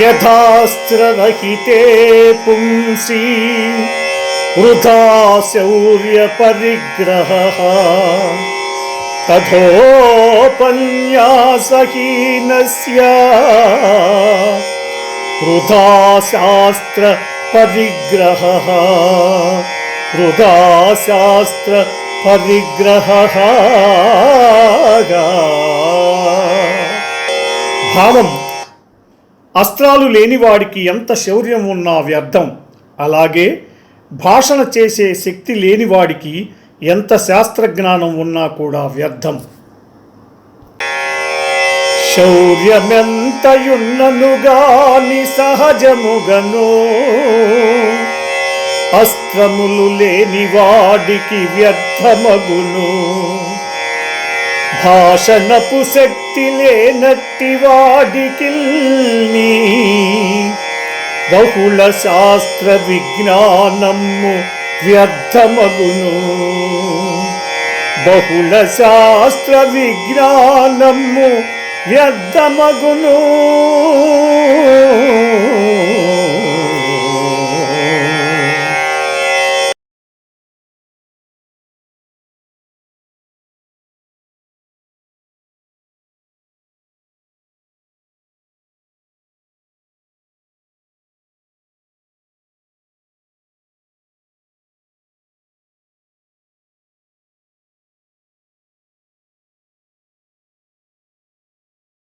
यथास्त्ररहिते पुंसि वृथा शौर्यपरिग्रहः तथोपन्यासहीनस्य वृथा शास्त्रपरिग्रहः वृथा शास्त्रपरिग्रहः भावम्। అస్త్రాలు లేనివాడికి ఎంత శౌర్యం ఉన్నా వ్యర్థం. అలాగే భాషణ చేసే శక్తి లేనివాడికి ఎంత శాస్త్రజ్ఞానం ఉన్నా కూడా వ్యర్థం. శౌర్యమెంతయున్ననుగా సహజముగను. అస్త్రములు లేనివాడికి వ్యర్థమగును. భాషణపు శక్తి లేనట్టి వాడికి బహుళ శాస్త్ర విజ్ఞానము వ్యర్థమగును. బహుళ శాస్త్ర విజ్ఞానము వ్యర్థమగును.